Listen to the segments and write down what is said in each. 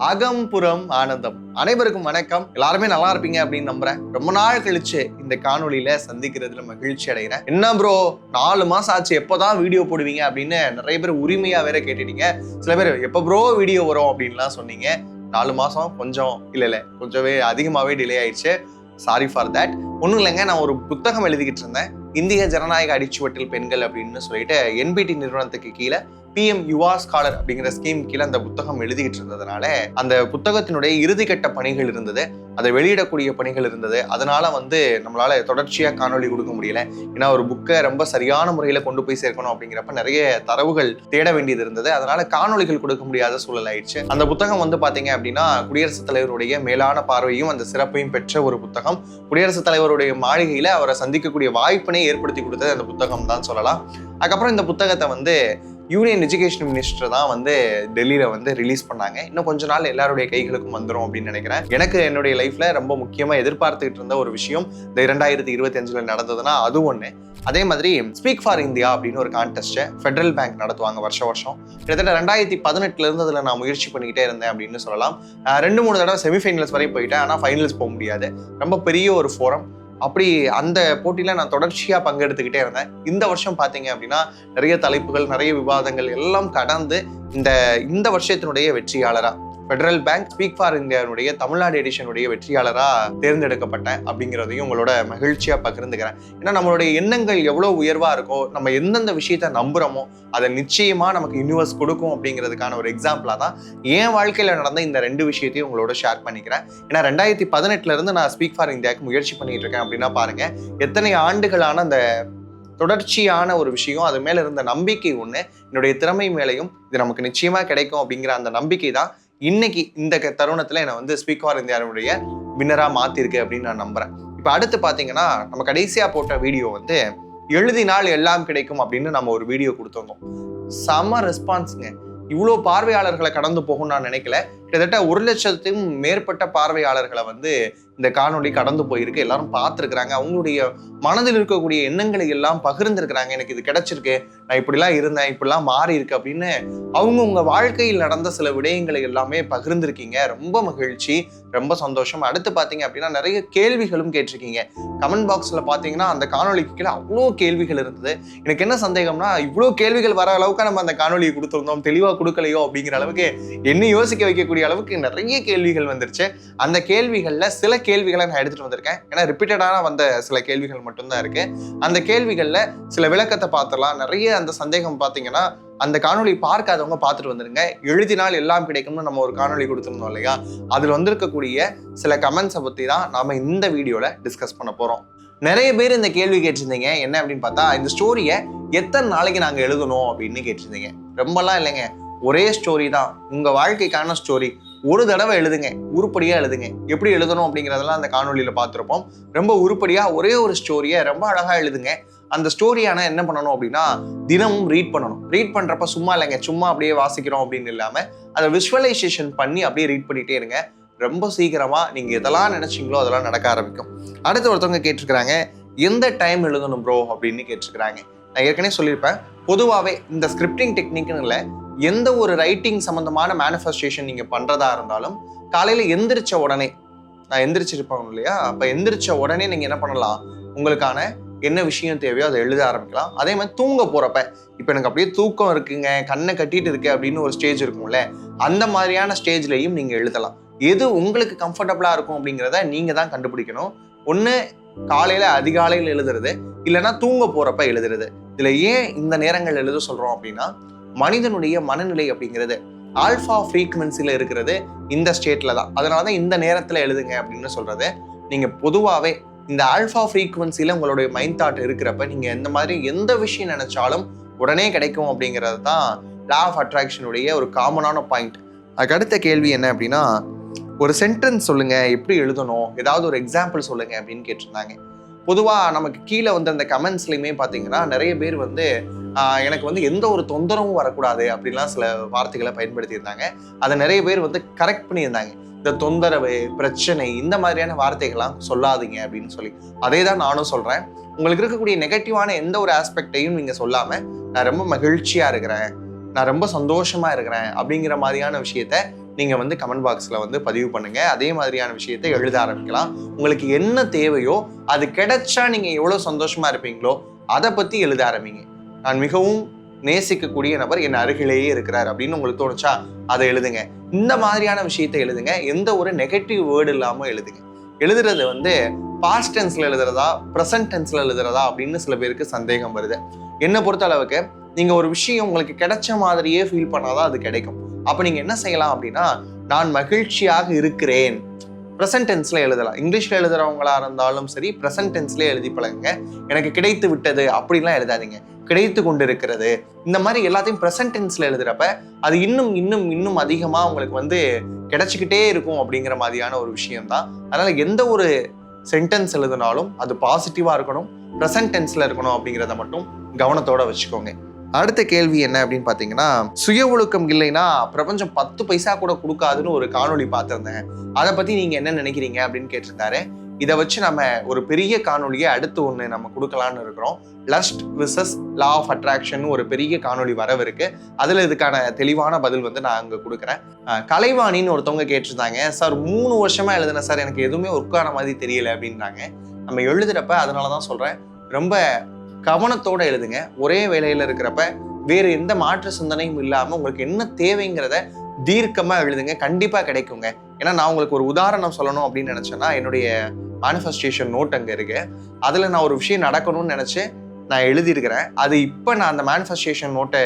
அகம்புறம் ஆனந்தம். அனைவருக்கும் வணக்கம். எல்லாருமே நல்லா இருப்பீங்க அப்படின்னு நம்புறேன். ரொம்ப நாள் கழிச்சு இந்த காணொளியில சந்திக்கிறதுல மகிழ்ச்சி அடைகிறேன். என்ன ப்ரோ நாலு மாசம் ஆச்சு. எப்போதான் வீடியோ போடுவீங்க அப்படின்னு நிறைய பேர் உரிமையா வேற கேட்டுட்டீங்க. சில பேர் எப்போ ப்ரோ வீடியோ வரும்? அப்படின்லாம் சொன்னீங்க. நாலு மாசம் கொஞ்சம் இல்ல இல்ல கொஞ்சமே அதிகமாவே டிலே ஆயிடுச்சு. சாரி ஃபார் தட் ஒன்றும் இல்லைங்க. நான் ஒரு புத்தகம் எழுதிக்கிட்டு இருந்தேன். இந்திய ஜனநாயக அடிச்சுவட்டில் பெண்கள் அப்படின்னு சொல்லிட்டு என்பிடி நிறுவனத்துக்கு கீழே பிஎம் யுவா ஸ்காலர் அப்படிங்கிற ஸ்கீம் கீழே அந்த புத்தகம் எழுதிக்கிட்டு இருந்ததுனால அந்த புத்தகத்தினுடைய இறுதிக்கட்ட பணிகள் இருந்தது அதை வெளியிடக்கூடிய பணிகள் இருந்தது. அதனால வந்து நம்மளால தொடர்ச்சியாக காணொளி கொடுக்க முடியல. ஏன்னா ஒரு புக்கை ரொம்ப சரியான முறையில் கொண்டு போய் சேர்க்கணும் அப்படிங்கிறப்ப நிறைய தரவுகள் தேட வேண்டியது இருந்தது. அதனால காணொளிகள் கொடுக்க முடியாத சூழல் ஆயிடுச்சு. அந்த புத்தகம் வந்து பார்த்தீங்க அப்படின்னா குடியரசுத் தலைவருடைய மேலான பார்வையும் அந்த சிறப்பையும் பெற்ற ஒரு புத்தகம். குடியரசுத் தலைவருடைய மாளிகையில் அவரை சந்திக்கக்கூடிய வாய்ப்பினை ஏற்படுத்தி கொடுத்தது அந்த புத்தகம் தான் சொல்லலாம். அதுக்கப்புறம் இந்த புத்தகத்தை வந்து யூனியன் எஜுகேஷன் மினிஸ்டர் தான் வந்து டெல்லியில வந்து ரிலீஸ் பண்ணாங்க. இன்னும் கொஞ்ச நாள் எல்லாருடைய கைகளுக்கும் வந்துடும் அப்படின்னு நினைக்கிறேன். எனக்கு என்னுடைய லைஃப்ல ரொம்ப முக்கியமாக எதிர்பார்த்துக்கிட்டு இருந்த ஒரு விஷயம் இந்த இரண்டாயிரத்தி இருபத்தி அஞ்சுல நடந்ததுன்னா அது ஒன்று அதே மாதிரி ஸ்பீக் ஃபார் இந்தியா அப்படின்னு ஒரு கான்டெஸ்ட்டை ஃபெடரல் பேங்க் நடத்துவாங்க வருஷம் வருஷம். கிட்டத்தட்ட ரெண்டாயிரத்தி பதினெட்டுல இருந்து அதில் நான் முயற்சி பண்ணிக்கிட்டே இருந்தேன் அப்படின்னு சொல்லலாம். ரெண்டு மூணு தடவை செமிஃபைனல்ஸ் வரையும் போயிட்டேன். ஆனால் ஃபைனல்ஸ் போக முடியாது. ரொம்ப பெரிய ஒரு ஃபோரம் அப்படி அந்த போட்டியில் நான் தொடர்ச்சியா பங்கெடுத்துக்கிட்டே இருந்தேன். இந்த வருஷம் பார்த்தீங்க அப்படின்னா நிறைய தலைப்புகள் நிறைய விவாதங்கள் எல்லாம் கடந்து இந்த இந்த வருஷத்தினுடைய வெற்றியாளரா. ஃபெடரல் பேங்க் ஸ்பீக் ஃபார் இந்தியாவுடைய தமிழ்நாடு எடிஷனுடைய வெற்றியாளராக தேர்ந்தெடுக்கப்பட்டேன் அப்படிங்கிறதையும் உங்களோட மகிழ்ச்சியாக பகிர்ந்துக்கிறேன். ஏன்னா நம்மளுடைய எண்ணங்கள் எவ்வளோ உயர்வாக இருக்கோ நம்ம எந்தெந்த விஷயத்த நம்புகிறோமோ அதை நிச்சயமாக நமக்கு யூனிவர்ஸ் கொடுக்கும் அப்படிங்கிறதுக்கான ஒரு எக்ஸாம்பிளாக தான் என் வாழ்க்கையில் நடந்த இந்த ரெண்டு விஷயத்தையும் உங்களோட ஷேர் பண்ணிக்கிறேன். ஏன்னா ரெண்டாயிரத்தி பதினெட்டுலேருந்து நான் ஸ்பீக் ஃபார் இந்தியாவுக்கு முயற்சி பண்ணிகிட்டு இருக்கேன் அப்படின்னா பாருங்கள் எத்தனை ஆண்டுகளான அந்த தொடர்ச்சியான ஒரு விஷயம் அது மேலே இருந்த நம்பிக்கை ஒன்று என்னுடைய திறமை மேலையும் இது நமக்கு நிச்சயமாக கிடைக்கும் அப்படிங்கிற அந்த நம்பிக்கை தான் இன்னைக்கு இந்த க- என்னை வந்து ஸ்பீக் ஃபார் இந்தியாவுடைய வின்னராக மாற்றிருக்கு அப்படின்னு நான் நம்புறேன். இப்போ அடுத்து பார்த்தீங்கன்னா நம்ம கடைசியாக போட்ட வீடியோ வந்து எழுதினால் எல்லாம் கிடைக்கும் அப்படின்னு நம்ம ஒரு வீடியோ கொடுத்துருந்தோம். செம ரெஸ்பான்ஸுங்க இவ்வளோ பார்வையாளர்களை கடந்து போகும்னு நான் நினைக்கல. கிட்டத்தட்ட ஒரு லட்சத்துக்கும் மேற்பட்ட பார்வையாளர்களை வந்து இந்த காணொளி கடந்து போயிருக்கு. எல்லாரும் பார்த்துருக்குறாங்க. அவங்களுடைய மனதில் இருக்கக்கூடிய எண்ணங்களை எல்லாம் பகிர்ந்திருக்கிறாங்க. எனக்கு இது கிடைச்சிருக்கு. நான் இப்படிலாம் இருந்தேன். இப்படிலாம் மாறி இருக்கு அப்படின்னு அவங்க உங்க வாழ்க்கையில் நடந்த சில விடயங்களை எல்லாமே பகிர்ந்திருக்கீங்க. ரொம்ப மகிழ்ச்சி. ரொம்ப சந்தோஷம். அடுத்து பார்த்தீங்க அப்படின்னா நிறைய கேள்விகளும் கேட்டிருக்கீங்க. கமெண்ட் பாக்ஸில் பார்த்தீங்கன்னா அந்த காணொளிக்கு கீழே அவ்வளோ கேள்விகள் இருந்தது. எனக்கு என்ன சந்தேகம்னா இவ்வளோ கேள்விகள் வர அளவுக்கு நம்ம அந்த காணொலியை கொடுத்துருந்தோம். தெளிவாக கொடுக்கலையோ அப்படிங்கிற அளவுக்கு என்ன யோசிக்க வைக்கக்கூடிய அளவுக்கு நிறைய கேள்விகள் வந்துருச்சு. அந்த கேள்விகளில் சில கேள்விகளை நான் எடுத்துட்டு வந்திருக்கேன். ஏன்னா ரிப்பீட்டடான வந்த சில கேள்விகள் மட்டும்தான் இருக்கு. அந்த கேள்விகளில் சில விளக்கத்தை பார்த்துடலாம். நிறைய அந்த சந்தேகம் பார்த்தீங்கன்னா அந்த காணொளி பார்க்காதவங்க பார்த்துட்டு வந்துருங்க. எழுதினால் எல்லாம் கிடைக்கும்னு நம்ம ஒரு காணொலி கொடுத்துருந்தோம் இல்லையா? அதில் வந்திருக்கக்கூடிய சில கமெண்ட்ஸை பற்றி தான் நாம இந்த வீடியோவில் டிஸ்கஸ் பண்ண போகிறோம் நிறைய பேர் இந்த கேள்வி கேட்டிருந்தீங்க. என்ன அப்படின்னு பார்த்தா இந்த ஸ்டோரியை எத்தனை நாளைக்கு நாங்கள் எழுதணும் அப்படின்னு கேட்டிருந்தீங்க. ரொம்பலாம் இல்லைங்க. ஒரே ஸ்டோரி தான். உங்கள் வாழ்க்கைக்கான ஸ்டோரி ஒரு தடவை எழுதுங்க. உருப்படியாக எழுதுங்க. எப்படி எழுதணும் அப்படிங்கிறதெல்லாம் அந்த காணொலியில் பார்த்துருப்போம். ரொம்ப உருப்படியாக ஒரே ஒரு ஸ்டோரியை ரொம்ப அழகாக எழுதுங்க. அந்த ஸ்டோரியான என்ன பண்ணணும் அப்படின்னா தினமும் ரீட் பண்ணணும். ரீட் பண்ணுறப்ப சும்மா இல்லைங்க. சும்மா அப்படியே வாசிக்கிறோம் அப்படின்னு இல்லாமல் அதை விஷுவலைசேஷன் பண்ணி அப்படியே ரீட் பண்ணிகிட்டே இருங்க. ரொம்ப சீக்கிரமாக நீங்கள் எதெல்லாம் நினச்சிங்களோ அதெல்லாம் நடக்க ஆரம்பிக்கும். அடுத்து ஒருத்தவங்க கேட்டிருக்கிறாங்க எந்த டைம் எழுதணும் ப்ரோ அப்படின்னு கேட்டிருக்கிறாங்க. நான் ஏற்கனவே சொல்லியிருப்பேன். பொதுவாகவே இந்த ஸ்கிரிப்டிங் டெக்னிக்னு இல்லை எந்த ஒரு ரைட்டிங் சம்மந்தமான மேனிஃபெஸ்டேஷன் நீங்கள் பண்ணுறதா இருந்தாலும் காலையில் எந்திரிச்ச உடனே நான் எந்திரிச்சிருப்பேன் இல்லையா? அப்போ எந்திரிச்ச உடனே நீங்கள் என்ன பண்ணலாம்? உங்களுக்கான என்ன விஷயம் தேவையோ அதை எழுத ஆரம்பிக்கலாம். அதே மாதிரி தூங்க போகிறப்ப இப்போ எனக்கு அப்படியே தூக்கம் இருக்குங்க கண்ணை கட்டிட்டு இருக்கு அப்படின்னு ஒரு ஸ்டேஜ் இருக்கும்ல அந்த மாதிரியான ஸ்டேஜ்லையும் நீங்கள் எழுதலாம். எது உங்களுக்கு கம்ஃபர்டபுளாக இருக்கும் அப்படிங்கிறத நீங்கள் தான் கண்டுபிடிக்கணும். ஒன்று காலையில் அதிகாலையில் எழுதுறது இல்லைன்னா தூங்க போகிறப்ப எழுதுறது. இதில் ஏன் இந்த நேரங்கள் எழுத சொல்கிறோம் அப்படின்னா மனிதனுடைய மனநிலை அப்படிங்கிறது ஆல்ஃபா ஃப்ரீக்குவென்சியில் இருக்கிறது இந்த ஸ்டேட்டில் தான். அதனால தான் இந்த நேரத்தில் எழுதுங்க அப்படின்னு சொல்கிறது நீங்கள் பொதுவாகவே இந்த ஆல்ஃபா ஃப்ரீக்குவென்சியில் உங்களுடைய மைண்ட் தாட் இருக்கிறப்ப நீங்கள் எந்த மாதிரி எந்த விஷயம் நினச்சாலும் உடனே கிடைக்கும் அப்படிங்கிறது தான் லா ஆஃப் அட்ராக்ஷனுடைய ஒரு காமனான பாயிண்ட் அதுக்கு அடுத்த கேள்வி என்ன அப்படின்னா ஒரு சென்டென்ஸ் சொல்லுங்கள் எப்படி எழுதணும்? ஏதாவது ஒரு எக்ஸாம்பிள் சொல்லுங்கள் அப்படின்னு கேட்டிருந்தாங்க. பொதுவாக நமக்கு கீழே வந்து அந்த கமெண்ட்ஸ்லையுமே பார்த்தீங்கன்னா நிறைய பேர் வந்து எனக்கு வந்து எந்த ஒரு தொந்தரவும் வரக்கூடாது அப்படின்லாம் சில வார்த்தைகளை பயன்படுத்தியிருந்தாங்க. அதை நிறைய பேர் வந்து கரெக்ட் பண்ணியிருந்தாங்க. இந்த தொந்தரவு பிரச்சனை இந்த மாதிரியான வார்த்தைகள்லாம் சொல்லாதீங்க அப்படின்னு சொல்லி. அதே தான் நானும் சொல்கிறேன் உங்களுக்கு இருக்கக்கூடிய நெகட்டிவான எந்த ஒரு ஆஸ்பெக்டையும் நீங்கள் சொல்லாமல் நான் ரொம்ப மகிழ்ச்சியாக இருக்கிறேன் நான் ரொம்ப சந்தோஷமா இருக்கிறேன் அப்படிங்கிற மாதிரியான விஷயத்த நீங்கள் வந்து கமெண்ட் பாக்ஸில் வந்து பதிவு பண்ணுங்கள் அதே மாதிரியான விஷயத்தை எழுத ஆரம்பிக்கலாம். உங்களுக்கு என்ன தேவையோ அது கிடைச்சா நீங்கள் எவ்வளோ சந்தோஷமாக இருப்பீங்களோ அதை பற்றி எழுத ஆரம்பிங்க. நான் மிகவும் நேசிக்கக்கூடிய நபர் என் அருகிலேயே இருக்கிறார் அப்படின்னு உங்களுக்கு தோணுச்சா? அதை எழுதுங்க. இந்த மாதிரியான விஷயத்தை எழுதுங்க. எந்த ஒரு நெகட்டிவ் வேர்டு இல்லாமல் எழுதுங்க. எழுதுறது வந்து பாஸ்ட் டென்ஸில் எழுதுறதா ப்ரெசன்ட் டென்ஸில் எழுதுறதா அப்படின்னு சில பேருக்கு சந்தேகம் வருது. என்னை பொறுத்த அளவுக்கு நீங்கள் ஒரு விஷயம் உங்களுக்கு கிடைச்ச மாதிரியே ஃபீல் பண்ணாதான் அது கிடைக்கும். அப்போ நீங்கள் என்ன செய்யலாம் அப்படின்னா நான் மகிழ்ச்சியாக இருக்கிறேன். ப்ரெசன்ட் டென்ஸில் எழுதலாம். இங்கிலீஷ்ல எழுதுறவங்களா இருந்தாலும் சரி ப்ரெசன்ட் டென்ஸ்லேயே எழுதி பழகுங்க. எனக்கு கிடைத்து விட்டது அப்படிலாம் எழுதாதீங்க. கிடைத்து கொண்டு இருக்கிறது இந்த மாதிரி எல்லாத்தையும் ப்ரெசன்ட் டென்ஸில் எழுதுகிறப்ப அது இன்னும் இன்னும் இன்னும் அதிகமாக உங்களுக்கு வந்து கிடைச்சிக்கிட்டே இருக்கும் அப்படிங்கிற மாதிரியான ஒரு விஷயம் தான் அதனால் எந்த ஒரு சென்டென்ஸ் எழுதினாலும் அது பாசிட்டிவாக இருக்கணும் ப்ரெசன்ட் டென்ஸில் இருக்கணும் அப்படிங்கிறத மட்டும் கவனத்தோடு வச்சுக்கோங்க. அடுத்த கேள்வி என்ன அப்படின்னு பார்த்தீங்கன்னா சுய ஒழுக்கம் இல்லைன்னா பிரபஞ்சம் பத்து பைசா கூட கொடுக்காதுன்னு ஒரு காணொளி பார்த்துருந்தேன். அதை பற்றி நீங்கள் என்ன நினைக்கிறீங்க அப்படின்னு கேட்டிருந்தாரு. இதை வச்சு நம்ம ஒரு பெரிய காணொலியை அடுத்து ஒன்று நம்ம கொடுக்கலான்னு இருக்கிறோம். Lust vices law of attraction ஒரு பெரிய காணொளி வரவிருக்கு அதில் இதுக்கான தெளிவான பதில் வந்து நான் அங்கே கொடுக்குறேன். கலைவாணின்னு ஒருத்தவங்க கேட்டிருந்தாங்க. சார் மூணு வருஷமாக எழுதினேன். சார் எனக்கு எதுவுமே ஒர்க் ஆன மாதிரி தெரியல அப்படின்றாங்க. நம்ம எழுதுகிறப்ப அதனால தான் சொல்கிறேன் ரொம்ப கவனத்தோடு எழுதுங்க. ஒரே வேலையில் இருக்கிறப்ப வேறு எந்த மாற்று சிந்தனையும் இல்லாமல் உங்களுக்கு என்ன தேவைங்கிறத தீர்க்கமாக எழுதுங்க. கண்டிப்பாக கிடைக்குங்க. ஏன்னா நான் உங்களுக்கு ஒரு உதாரணம் சொல்லணும் அப்படின்னு நினச்சேன்னா என்னுடைய மேனிஃபெஸ்டேஷன் நோட் அங்கே இருக்கு. அதில் நான் ஒரு விஷயம் நடக்கணும்னு நினச்சி நான் எழுதியிருக்கிறேன். அது இப்போ நான் அந்த மேனிஃபெஸ்டேஷன் நோட்டை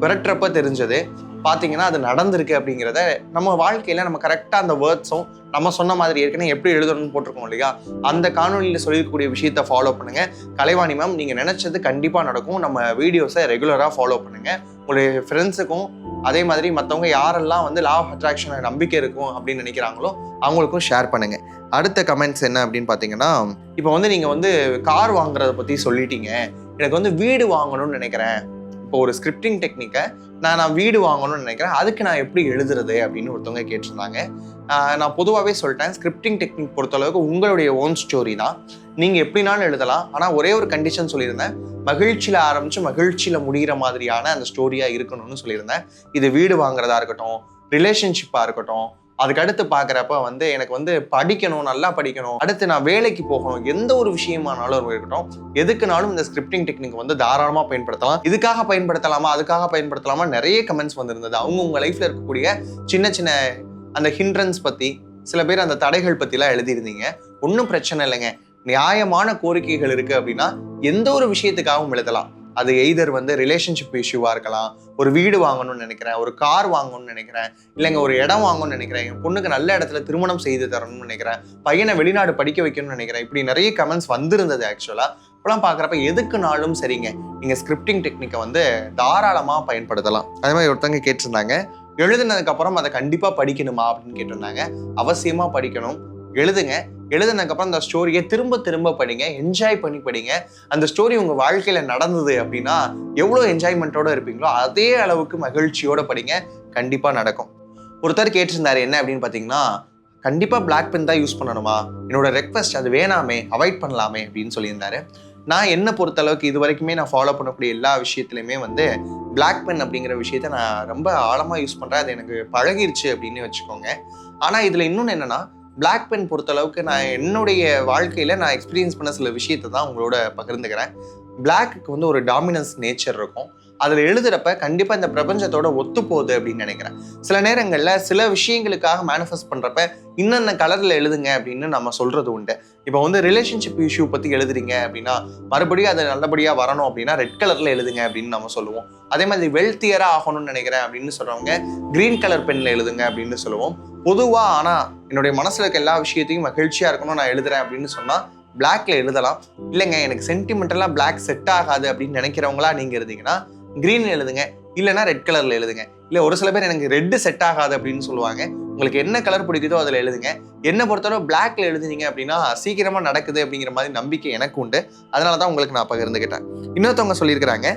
பிறட்டுறப்ப தெரிஞ்சது. பார்த்தீங்கன்னா அது நடந்திருக்கு அப்படிங்கிறத நம்ம வாழ்க்கையில் நம்ம கரெக்டாக அந்த வேர்ட்ஸும் நம்ம சொன்ன மாதிரி ஏற்கனவே எப்படி எழுதணும்னு போட்டிருக்கோம் இல்லையா? அந்த காணொலியில் சொல்லியிருக்கக்கூடிய விஷயத்த ஃபாலோ பண்ணுங்கள் கலைவாணி மேம் நீங்கள் நினச்சது கண்டிப்பாக நடக்கும். நம்ம வீடியோஸை ரெகுலராக ஃபாலோ பண்ணுங்கள் உங்களுடைய ஃப்ரெண்ட்ஸுக்கும் அதே மாதிரி மற்றவங்க யாரெல்லாம் வந்து லா ஆஃப் அட்ராக்ஷனை நம்பிக்கை இருக்கும் அப்படின்னு நினைக்கிறாங்களோ அவங்களுக்கும் ஷேர் பண்ணுங்கள் அடுத்த கமெண்ட்ஸ் என்ன அப்படின்னு பார்த்தீங்கன்னா இப்போ வந்து நீங்கள் வந்து கார் வாங்குறத பற்றி சொல்லிட்டீங்க. எனக்கு வந்து வீடு வாங்கணும்னு நினைக்கிறேன். இப்போ ஒரு ஸ்கிரிப்டிங் டெக்னிக்கை நான் நான் வீடு வாங்கணும்னு நினைக்கிறேன். அதுக்கு நான் எப்படி எழுதுறது அப்படின்னு ஒருத்தவங்க கேட்டிருந்தாங்க. நான் பொதுவாகவே சொல்லிட்டேன் ஸ்கிரிப்டிங் டெக்னிக் பொறுத்தளவுக்கு உங்களுடைய ஓன் ஸ்டோரி தான். நீங்கள் எப்படினாலும் எழுதலாம். ஆனால் ஒரே ஒரு கண்டிஷன் சொல்லியிருந்தேன். மகிழ்ச்சியில் ஆரம்பித்து மகிழ்ச்சியில் முடிகிற மாதிரியான அந்த ஸ்டோரியாக இருக்கணும்னு சொல்லியிருந்தேன். இது வீடு வாங்குறதா இருக்கட்டும் ரிலேஷன்ஷிப்பாக இருக்கட்டும் அதுக்கடுத்து பார்க்குறப்ப வந்து எனக்கு வந்து படிக்கணும் நல்லா படிக்கணும். அடுத்து நான் வேலைக்கு போகணும். எந்த ஒரு விஷயமானாலும் இருக்கட்டும். எதுக்குனாலும் இந்த ஸ்கிரிப்டிங் டெக்னிக் வந்து தாராளமாக பயன்படுத்தலாம். இதுக்காக பயன்படுத்தலாமா? அதுக்காக பயன்படுத்தலாமா? நிறைய கமெண்ட்ஸ் வந்திருந்தது. அவங்க உங்கள் லைஃப்பில் இருக்கக்கூடிய சின்ன சின்ன அந்த ஹிண்ட்ரன்ஸ் பற்றி சில பேர் அந்த தடைகள் பற்றிலாம் எழுதியிருந்தீங்க. ஒன்றும் பிரச்சனை இல்லைங்க. நியாயமான கோரிக்கைகள் இருக்குது அப்படின்னா எந்த ஒரு விஷயத்துக்காகவும் எழுதலாம். அது எய்தர் வந்து ரிலேஷன்ஷிப் இஷ்யூவாக இருக்கலாம் ஒரு வீடு வாங்கணும்னு நினைக்கிறேன் ஒரு கார் வாங்கணும்னு நினைக்கிறேன் இல்லைங்க ஒரு இடம் வாங்கணும்னு நினைக்கிறேன் என் பொண்ணுக்கு நல்ல இடத்துல திருமணம் செய்து தரணும்னு நினைக்கிறேன் பையனை வெளிநாடு படிக்க வைக்கணும்னு நினைக்கிறேன் இப்படி நிறைய கமெண்ட்ஸ் வந்திருந்தது ஆக்சுவலாக இப்போலாம் பார்க்குறப்ப எதுக்குனாலும் சரிங்க நீங்கள் ஸ்கிரிப்டிங் டெக்னிக்கை வந்து தாராளமாக பயன்படுத்தலாம். அதே மாதிரி ஒருத்தவங்க கேட்டிருந்தாங்க எழுதுனதுக்கப்புறம் அதை கண்டிப்பாக படிக்கணுமா அப்படின்னு கேட்டிருந்தாங்க. அவசியமாக படிக்கணும். எழுதுங்க எழுதுனதுக்கப்புறம் அந்த ஸ்டோரியை திரும்ப திரும்ப படிங்க என்ஜாய் பண்ணி படிங்க. அந்த ஸ்டோரி உங்கள் வாழ்க்கையில் நடந்தது அப்படின்னா எவ்வளோ என்ஜாய்மெண்ட்டோட இருப்பீங்களோ அதே அளவுக்கு மகிழ்ச்சியோடு படிங்க. கண்டிப்பாக நடக்கும். ஒருத்தர் கேட்டிருந்தார் என்ன? அப்படின்னு பார்த்தீங்கன்னா கண்டிப்பாக பிளாக் பென் தான் யூஸ் பண்ணணுமா? என்னோட ரெக்வஸ்ட் அது வேணாமே அவாய்ட் பண்ணலாமே அப்படின்னு சொல்லியிருந்தாரு. நான் என்ன பொறுத்தளவுக்கு இது வரைக்குமே நான் ஃபாலோ பண்ணக்கூடிய எல்லா விஷயத்துலையுமே வந்து பிளாக் பென் அப்படிங்கிற விஷயத்த நான் ரொம்ப ஆழமாக யூஸ் பண்ணுறேன் அது எனக்கு பழகிருச்சு அப்படின்னு வச்சுக்கோங்க. ஆனால் இதில் இன்னொன்று என்னென்னா பிளாக் பென் பொறுத்தளவுக்கு நான் என்னுடைய வாழ்க்கையில் நான் எக்ஸ்பீரியன்ஸ் பண்ண சில விஷயத்தை தான் உங்களோட பகிர்ந்துக்கிறேன். பிளாக்கு வந்து ஒரு டாமினன்ஸ் நேச்சர் இருக்கும். அதில் எழுதுறப்ப கண்டிப்பாக இந்த பிரபஞ்சத்தோட ஒத்து போகுது அப்படின்னு நினைக்கிறேன். சில நேரங்களில் சில விஷயங்களுக்காக மேனிஃபெஸ்ட் பண்ணுறப்ப இன்னென்ன கலரில் எழுதுங்க அப்படின்னு நம்ம சொல்கிறது உண்டு. இப்போ வந்து ரிலேஷன்ஷிப் இஷ்யூ பற்றி எழுதுறீங்க அப்படின்னா மறுபடியும் அது நல்லபடியாக வரணும் அப்படின்னா ரெட் கலரில் எழுதுங்க அப்படின்னு நம்ம சொல்லுவோம். அதே மாதிரி வெல்த்தியராக ஆகணும்னு நினைக்கிறேன் அப்படின்னு சொல்கிறவங்க க்ரீன் கலர் பெண்ணில் எழுதுங்க அப்படின்னு சொல்லுவோம். பொதுவாக ஆனால் என்னுடைய மனசில் இருக்க எல்லா விஷயத்தையும் மகிழ்ச்சியாக இருக்கணும் நான் எழுதுறேன் அப்படின்னு சொன்னால் பிளாக்ல எழுதலாம். இல்லைங்க எனக்கு சென்டிமெண்டலாக பிளாக் செட் ஆகாது அப்படின்னு நினைக்கிறவங்களா நீங்கள் இருந்தீங்கன்னா க்ரீன் எழுதுங்க. இல்லைன்னா ரெட் கலரில் எழுதுங்க. இல்லை ஒரு சில பேர் எனக்கு ரெட்டு செட் ஆகாது அப்படின்னு சொல்லுவாங்க. உங்களுக்கு என்ன கலர் பிடிக்குதோ அதில் எழுதுங்க. என்னை பொறுத்தவரை பிளாக்ல எழுதுனீங்க அப்படின்னா சீக்கிரமாக நடக்குது அப்படிங்கிற மாதிரி நம்பிக்கை எனக்கு உண்டு. அதனால தான் உங்களுக்கு நான் பகிர்ந்துக்கிட்டேன் இன்னொருத்தவங்க சொல்லியிருக்கிறாங்க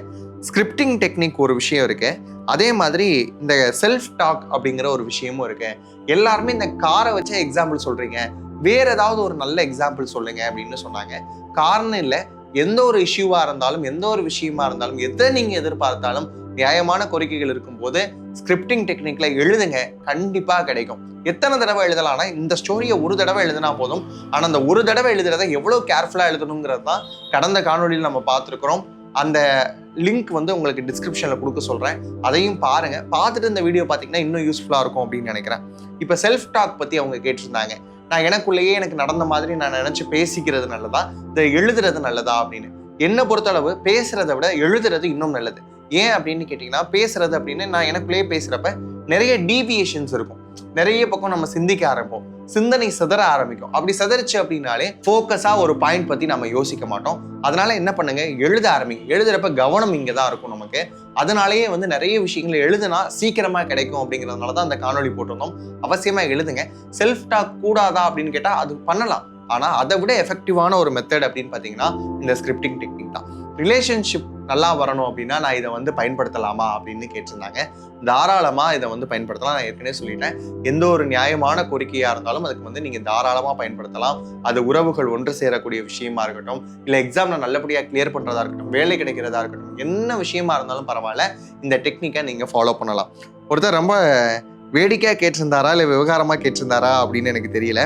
ஸ்கிரிப்டிங் டெக்னிக் ஒரு விஷயம் இருக்கு. அதே மாதிரி இந்த செல்ஃப் டாக் அப்படிங்கிற ஒரு விஷயமும் இருக்கு. எல்லாருமே இந்த காரை வச்சே எக்ஸாம்பிள் சொல்றீங்க. வேற ஏதாவது ஒரு நல்ல எக்ஸாம்பிள் சொல்லுங்க அப்படின்னு சொன்னாங்க. காரணம் இல்லை எந்த ஒரு இஷ்யூவாக இருந்தாலும் எந்த ஒரு விஷயமா இருந்தாலும் எதை நீங்கள் எதிர்பார்த்தாலும் நியாயமான கோரிக்கைகள் இருக்கும்போது ஸ்கிரிப்டிங் டெக்னிக்கில் எழுதுங்க. கண்டிப்பாக கிடைக்கும். எத்தனை தடவை எழுதலாம்னா இந்த ஸ்டோரியை ஒரு தடவை எழுதினா போதும். ஆனால் அந்த ஒரு தடவை எழுதுறத எவ்வளோ கேர்ஃபுல்லாக எழுதணுங்கிறது தான் கடந்த காணொலியில் நம்ம பார்த்துருக்குறோம். அந்த லிங்க் வந்து உங்களுக்கு டிஸ்கிரிப்ஷனில் கொடுக்க சொல்கிறேன் அதையும் பாருங்க. பார்த்துட்டு இந்த வீடியோ பார்த்தீங்கன்னா இன்னும் யூஸ்ஃபுல்லாக இருக்கும் அப்படின்னு நினைக்கிறேன். இப்போ செல்ஃப் டாக் பற்றி அவங்க கேட்டிருந்தாங்க. நான் எனக்குள்ளேயே எனக்கு நடந்த மாதிரி நான் நினச்சி பேசிக்கிறது நல்லதா? இதை எழுதுறது நல்லதா அப்படின்னு. என்னை பொறுத்தளவு பேசுறதை விட எழுதுறது இன்னும் நல்லது. ஏன் அப்படின்னு கேட்டிங்கன்னா பேசுறது அப்படின்னு நான் எனக்குள்ளேயே பேசுறப்ப நிறைய டீவியேஷன்ஸ் இருக்கும். நிறைய பக்கம் நம்ம சிந்திக்க ஆரம்பிப்போம். சிந்தனை சிதற ஆரம்பிக்கும். அப்படி சிதறிச்சு அப்படின்னாலே ஃபோக்கஸா ஒரு பாயிண்ட் பத்தி நம்ம யோசிக்க மாட்டோம். அதனால என்ன பண்ணுங்க? எழுத ஆரம்பிங்க. எழுதுறப்ப கவனம் இங்கே தான் இருக்கும் நமக்கு. அதனாலேயே வந்து நிறைய விஷயங்களை எழுதுனா சீக்கிரமா கிடைக்கும் அப்படிங்கிறதுனால தான் அந்த காணொளி போட்டிருந்தோம். அவசியமா எழுதுங்க. செல்ஃப் டாக் கூடாதா அப்படின்னு கேட்டா அது பண்ணலாம். ஆனா அதை விட எஃபெக்டிவான ஒரு மெத்தட் அப்படின்னு பார்த்தீங்கன்னா இந்த ஸ்கிரிப்டிங் டெக்னிக் தான். ரிலேஷன்ஷிப் நல்லா வரணும் அப்படின்னா நான் இதை வந்து பயன்படுத்தலாமா அப்படின்னு கேட்டிருந்தாங்க. தாராளமாக இதை வந்து பயன்படுத்தலாம். நான் ஏற்கனவே சொல்லிட்டேன். எந்த ஒரு நியாயமான கோரிக்கையாக இருந்தாலும் அதுக்கு வந்து நீங்கள் தாராளமாக பயன்படுத்தலாம். அது உறவுகள் ஒன்று சேரக்கூடிய விஷயமா இருக்கட்டும் இல்லை எக்ஸாமில் நல்லபடியாக கிளியர் பண்ணுறதா இருக்கட்டும் வேலை கிடைக்கிறதா இருக்கட்டும் என்ன விஷயமா இருந்தாலும் பரவாயில்ல இந்த டெக்னிக்கை நீங்கள் ஃபாலோ பண்ணலாம். ஒருத்தர் ரொம்ப வேடிக்கையாக கேட்டிருந்தாரா இல்லை விவகாரமாக கேட்டிருந்தாரா அப்படின்னு எனக்கு தெரியல.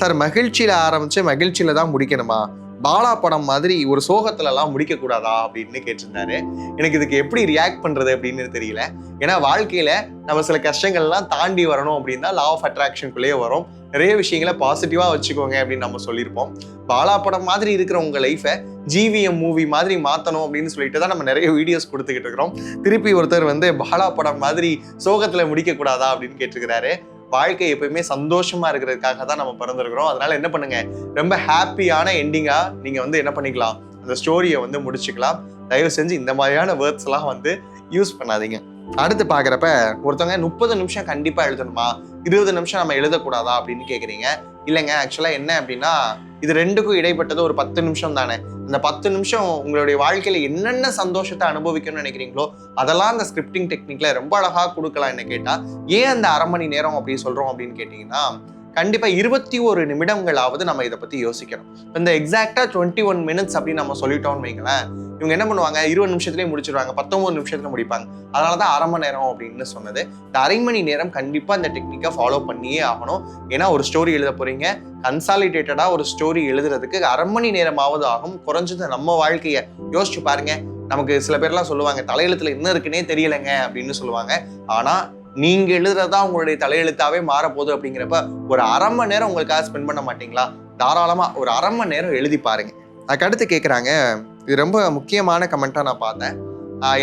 சார் மகிழ்ச்சியில் ஆரம்பித்து மகிழ்ச்சியில் தான் முடிக்கணுமா? பாலா படம் மாதிரி ஒரு சோகத்துலலாம் முடிக்கக்கூடாதா அப்படின்னு கேட்டிருந்தாரு. எனக்கு இதுக்கு எப்படி ரியாக்ட் பண்றது அப்படின்னு தெரியல. ஏன்னா வாழ்க்கையில நம்ம சில கஷ்டங்கள்லாம் தாண்டி வரணும் அப்படின்னா லா ஆஃப் அட்ராக்ஷனுக்குள்ளேயே வரும். நிறைய விஷயங்களை பாசிட்டிவாக வச்சுக்கோங்க அப்படின்னு நம்ம சொல்லியிருப்போம். பாலா படம் மாதிரி இருக்கிற உங்க லைஃப்பை ஜிவிஎம் மூவி மாதிரி மாத்தணும் அப்படின்னு சொல்லிட்டு தான் நம்ம நிறைய வீடியோஸ் கொடுத்துக்கிட்டு இருக்கிறோம். திருப்பி ஒருத்தர் வந்து பாலா படம் மாதிரி சோகத்துல முடிக்கக்கூடாதா அப்படின்னு கேட்டிருக்கிறாரு. வாழ்க்கை எப்பயுமே சந்தோஷமா இருக்கிறதுக்காக தான் நம்ம பிறந்திருக்கிறோம். அதனால என்ன பண்ணுங்க? ரொம்ப ஹாப்பியான எண்டிங்கா நீங்க வந்து என்ன பண்ணிக்கலாம்? அந்த ஸ்டோரியை வந்து முடிச்சுக்கலாம். தயவு செஞ்சு இந்த மாதிரியான வேர்ட்ஸ் எல்லாம் வந்து யூஸ் பண்ணாதீங்க. அடுத்து பாக்குறப்ப ஒருத்தவங்க முப்பது நிமிஷம் கண்டிப்பா எழுதணுமா? இருபது நிமிஷம் நம்ம எழுதக்கூடாதா அப்படின்னு கேக்குறீங்க. இல்லைங்க ஆக்சுவலா என்ன அப்படின்னா இது ரெண்டுக்கும் இடைப்பட்டது ஒரு பத்து நிமிஷம் தானே. அந்த பத்து நிமிஷம் உங்களுடைய வாழ்க்கையில என்னென்ன சந்தோஷத்தை அனுபவிக்கணும்னு நினைக்கிறீங்களோ அதெல்லாம் அந்த ஸ்கிரிப்டிங் டெக்னிக்ல ரொம்ப அழகா கொடுக்கலாம் என்ன கேட்டா. ஏன் அந்த அரை மணி நேரம் அப்படி சொல்றோம் அப்படின்னு கேட்டீங்கன்னா கண்டிப்பாக இருபத்தி ஒரு நிமிடங்களாவது நம்ம இதை பற்றி யோசிக்கணும். இந்த எக்ஸாக்டாக டுவெண்ட்டி ஒன் மினிட்ஸ் அப்படின்னு நம்ம சொல்லிட்டோம்னு வைங்களேன் இவங்க என்ன பண்ணுவாங்க? இருபது நிமிஷத்துலேயே முடிச்சிருவாங்க பத்தொம்பது நிமிஷத்தில் முடிப்பாங்க. அதனால தான் அரை மணி நேரம் அப்படின்னு சொன்னது. இந்த அரை மணி நேரம் கண்டிப்பாக இந்த டெக்னிக்கை ஃபாலோ பண்ணியே ஆகணும். ஏன்னா ஒரு ஸ்டோரி எழுத போகிறீங்க கன்சாலிடேட்டடாக ஒரு ஸ்டோரி எழுதுறதுக்கு அரை மணி நேரமாவது ஆகும். குறைஞ்சது நம்ம வாழ்க்கையை யோசிச்சு பாருங்க. நமக்கு சில பேர்லாம் சொல்லுவாங்க தலையெழுத்தில் என்ன இருக்குன்னே தெரியலைங்க அப்படின்னு சொல்லுவாங்க. ஆனால் நீங்கள் எழுதுறதா உங்களுடைய தலையெழுத்தாவே மாறப்போகுது அப்படிங்கிறப்ப ஒரு அரை மணி நேரம் உங்களுக்காக ஸ்பெண்ட் பண்ண மாட்டீங்களா? தாராளமாக ஒரு அரை மணி நேரம் எழுதி பாருங்க. அதுக்கு அடுத்து கேட்குறாங்க இது ரொம்ப முக்கியமான கமெண்ட்டாக நான் பார்த்தேன்.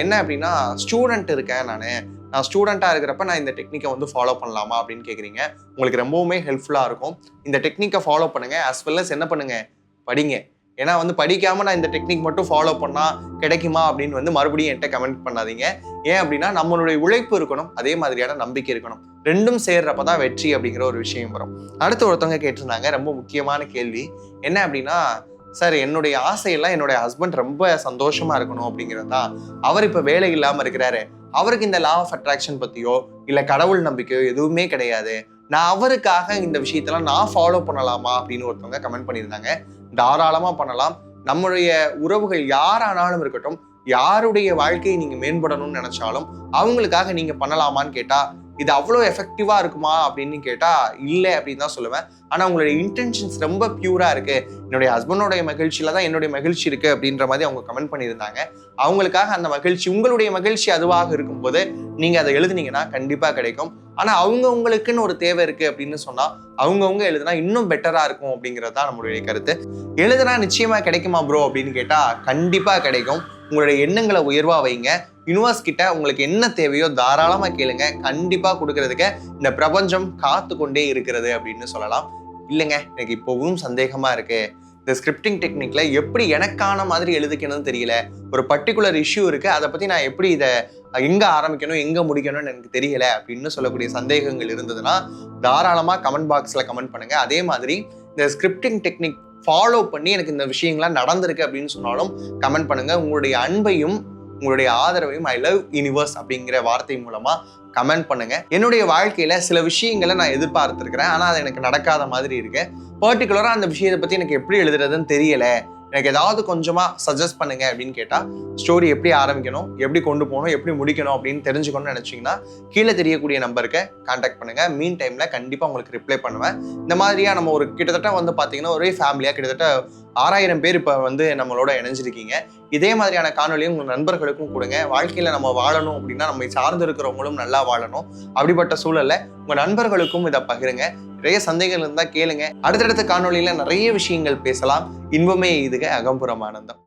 என்ன அப்படின்னா ஸ்டூடெண்ட் இருக்கேன் நான். நான் ஸ்டூடெண்ட்டாக இருக்கிறப்ப நான் இந்த டெக்னிக்கை வந்து ஃபாலோ பண்ணலாமா அப்படின்னு கேட்குறீங்க உங்களுக்கு ரொம்பவுமே ஹெல்ப்ஃபுல்லாக இருக்கும். இந்த டெக்னிக்கை ஃபாலோ பண்ணுங்கள் அஸ் வெல் அஸ் என்ன பண்ணுங்கள் படிங்க. ஏன்னா வந்து படிக்காமல் நான் இந்த டெக்னிக் மட்டும் ஃபாலோ பண்ணால் கிடைக்குமா அப்படின்னு வந்து மறுபடியும் என்கிட்ட கமெண்ட் பண்ணாதீங்க. ஏன் அப்படின்னா நம்மளுடைய உழைப்பு இருக்கணும் அதே மாதிரியான நம்பிக்கை இருக்கணும். ரெண்டும் சேர்றப்ப தான் வெற்றி அப்படிங்கிற ஒரு விஷயம் வரும். அடுத்து ஒருத்தவங்க கேட்டிருந்தாங்க ரொம்ப முக்கியமான கேள்வி. என்ன அப்படின்னா சார் என்னுடைய ஆசையெல்லாம் என்னுடைய ஹஸ்பண்ட் ரொம்ப சந்தோஷமா இருக்கணும் அப்படிங்கிறது தான். அவர் இப்போ வேலை இல்லாமல் இருக்கிறாரு. அவருக்கு இந்த லா ஆஃப் அட்ராக்ஷன் பற்றியோ இல்லை கடவுள் நம்பிக்கையோ எதுவுமே கிடையாது. நான் அவருக்காக இந்த விஷயத்தெல்லாம் நான் ஃபாலோ பண்ணலாமா? அப்படின்னு ஒருத்தவங்க கமெண்ட் பண்ணியிருந்தாங்க. தாராளமா பண்ணலாம். நம்மளுடைய உறவுகள் யாரானாலும் இருக்கட்டும் யாருடைய வாழ்க்கையை நீங்க மேம்படணும்னு நினைச்சாலும் அவங்களுக்காக நீங்க பண்ணலாமான்னு கேட்டா இது அவ்வளோ எஃபெக்டிவாக இருக்குமா அப்படின்னு கேட்டா இல்லை அப்படின்னு தான் சொல்லுவேன். ஆனா உங்களுடைய இன்டென்ஷன்ஸ் ரொம்ப பியூரா இருக்கு. என்னுடைய ஹஸ்பண்டோடைய மகிழ்ச்சியில் தான் என்னுடைய மகிழ்ச்சி இருக்கு அப்படின்ற மாதிரி அவங்க கமெண்ட் பண்ணியிருந்தாங்க. அவங்களுக்காக அந்த மகிழ்ச்சி உங்களுடைய மகிழ்ச்சி அதுவாக இருக்கும்போது நீங்க அதை எழுதுனீங்கன்னா கண்டிப்பா கிடைக்கும். ஆனா அவங்கவுங்களுக்குன்னு ஒரு தேவை இருக்கு அப்படின்னு சொன்னால் அவங்கவுங்க எழுதுனா இன்னும் பெட்டரா இருக்கும் அப்படிங்கிறது தான் நம்மளுடைய கருத்து. எழுதுனா நிச்சயமா கிடைக்குமா ப்ரோ அப்படின்னு கேட்டால் கண்டிப்பா கிடைக்கும். உங்களுடைய எண்ணங்களை உயர்வா வைங்க. யூனிவர்ஸ் கிட்ட உங்களுக்கு என்ன தேவையோ தாராளமா கேளுங்க. கண்டிப்பா கொடுக்கறதுக்கு இந்த பிரபஞ்சம் காத்து கொண்டே இருக்கிறது அப்படின்னு சொல்லலாம். இல்லைங்க எனக்கு இப்போவும் சந்தேகமா இருக்கு. இந்த ஸ்கிரிப்டிங் டெக்னிக்கில் எப்படி எனக்கான மாதிரி எழுதிக்கணும்னு தெரியல. ஒரு பர்டிகுலர் இஷ்யூ இருக்குது அதை பற்றி நான் எப்படி இதை எங்கே ஆரம்பிக்கணும் எங்கே முடிக்கணும்னு எனக்கு தெரியல அப்படின்னு சொல்லக்கூடிய சந்தேகங்கள் இருந்ததுன்னா தாராளமாக கமெண்ட் பாக்ஸில் கமெண்ட் பண்ணுங்கள் அதே மாதிரி இந்த ஸ்கிரிப்டிங் டெக்னிக் ஃபாலோ பண்ணி எனக்கு இந்த விஷயங்கள்லாம் நடந்திருக்கு அப்படின்னு சொன்னாலும் கமெண்ட் பண்ணுங்கள் உங்களுடைய அன்பையும் உங்களுடைய ஆதரவையும் ஐ லவ் யூனிவர்ஸ் அப்படிங்கிற வார்த்தை மூலமாக கமெண்ட் பண்ணுங்க. என்னுடைய வாழ்க்கையில் சில விஷயங்களை நான் எதிர்பார்த்துருக்கிறேன். ஆனால் அது எனக்கு நடக்காத மாதிரி இருக்கு. பர்டிகுலராக அந்த விஷயத்தை பற்றி எனக்கு எப்படி எழுதுறதுன்னு தெரியலை. எனக்கு ஏதாவது கொஞ்சமாக சஜஸ்ட் பண்ணுங்க அப்படின்னு கேட்டால் ஸ்டோரி எப்படி ஆரம்பிக்கணும் எப்படி கொண்டு போகணும் எப்படி முடிக்கணும் அப்படின்னு தெரிஞ்சுக்கணும்னு நினச்சிங்கன்னா கீழே தெரியக்கூடிய நம்பருக்கு கான்டாக்ட் பண்ணுங்கள் மீன் டைமில் கண்டிப்பாக உங்களுக்கு ரிப்ளை பண்ணுவேன். இந்த மாதிரியா நம்ம ஒரு கிட்டத்தட்ட வந்து பார்த்தீங்கன்னா ஒரே ஃபேமிலியாக கிட்டத்தட்ட ஆறாயிரம் பேர் இப்போ வந்து நம்மளோட இணைஞ்சிருக்கீங்க. இதே மாதிரியான காணொலியும் உங்கள் நண்பர்களுக்கும் கொடுங்க. வாழ்க்கையில் நம்ம வாழணும் அப்படின்னா நம்மை சார்ந்து இருக்கிறவங்களும் நல்லா வாழணும். அப்படிப்பட்ட சூழல்ல உங்கள் நண்பர்களுக்கும் இதை பகிருங்க. நிறைய சந்தேகங்கள் இருந்தால் கேளுங்க. அடுத்தடுத்த காணொளியில நிறைய விஷயங்கள் பேசலாம். இன்பமே இதுக அகம்புறம் ஆனந்தம்.